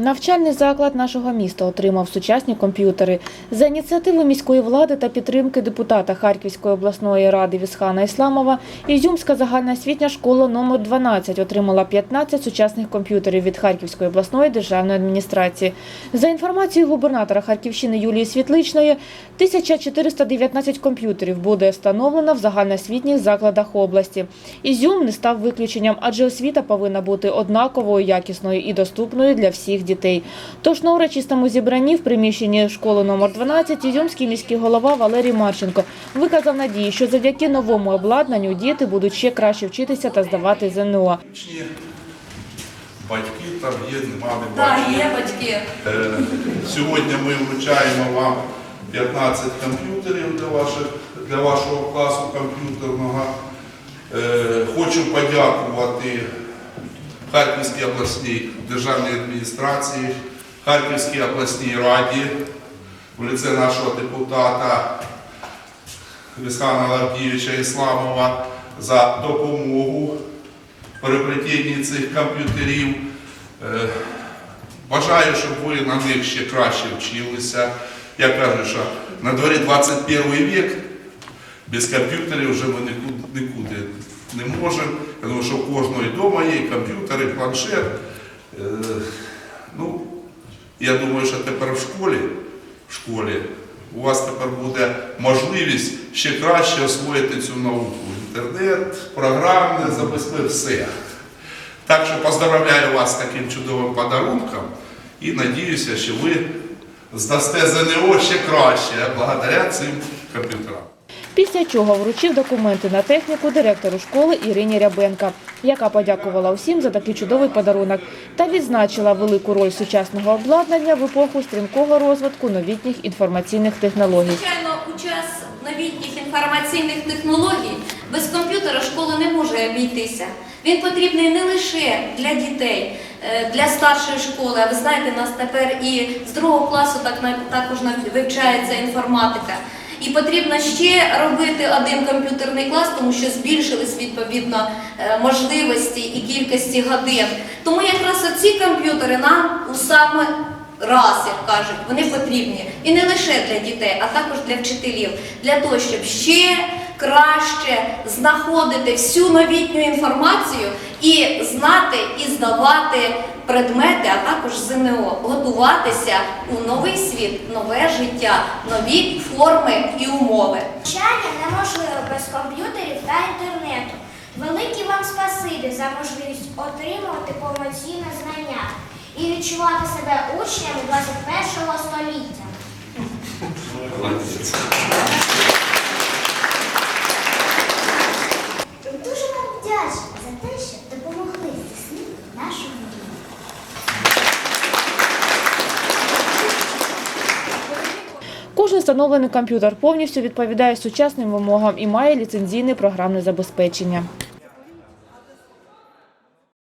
Навчальний заклад нашого міста отримав сучасні комп'ютери. За ініціативи міської влади та підтримки депутата Харківської обласної ради Вісхана Ісламова, Ізюмська загальноосвітня школа номер 12 отримала 15 сучасних комп'ютерів від Харківської обласної державної адміністрації. За інформацією губернатора Харківщини Юлії Світличної, 1419 комп'ютерів буде встановлено в загальноосвітніх закладах області. Ізюм не став виключенням, адже освіта повинна бути однаковою, якісною і доступною для всіх дітей. Тож на урочистому зібранні в приміщенні школи номер 12 Ізюмський міський голова Валерій Марченко виказав надію, що завдяки новому обладнанню діти будуть ще краще вчитися та здавати ЗНО. Батьки там є, не Так, є батьки. Е, Сьогодні ми вручаємо вам 15 комп'ютерів для, ваших, для вашого класу комп'ютерного. Е, Хочу подякувати Харківській обласній державній адміністрації, Харківській обласній раді в лице нашого депутата Вісхана Лавдійовича Ісламова за допомогу в цих комп'ютерів. Е, Бажаю, щоб ви на них ще краще вчилися. Я кажу, що на дворі 21 вік без комп'ютерів вже ми нікуди не можемо. Тому що у кожного вдома є і комп'ютер, і планшет. Е, Ну, я думаю, що тепер в школі, в школі у вас тепер буде можливість ще краще освоїти цю науку. Інтернет, програмне, забезпечити все. Так що поздравляю вас з таким чудовим подарунком і надіюся, що ви здасте ЗНО ще краще благодаря цим комп'ютерам. Після чого вручив документи на техніку директору школи Ірині Рябенка, яка подякувала усім за такий чудовий подарунок та відзначила велику роль сучасного обладнання в епоху стрімкого розвитку новітніх інформаційних технологій. Звичайно, у час новітніх інформаційних технологій без комп'ютера школа не може обійтися. Він потрібний не лише для дітей, е, для старшої школи. А ви знаєте, нас тепер і з другого класу так також вивчається інформатика. І потрібно ще робити один комп'ютерний клас, тому що збільшились відповідно е, можливості і кількості годин. Тому якраз оці комп'ютери нам у саме раз, як кажуть, вони потрібні. І не лише для дітей, а також для вчителів, для того, щоб ще краще знаходити всю новітню інформацію і знати і здавати предмети, а також ЗНО, готуватися у новий світ, нове життя, нові форми і умови. Навчання неможливо без комп'ютерів та інтернету. Велике вам спасибі за можливість отримувати повноцінне знання і відчувати себе учнями 21 століття. Встановлений комп'ютер повністю відповідає сучасним вимогам і має ліцензійне програмне забезпечення.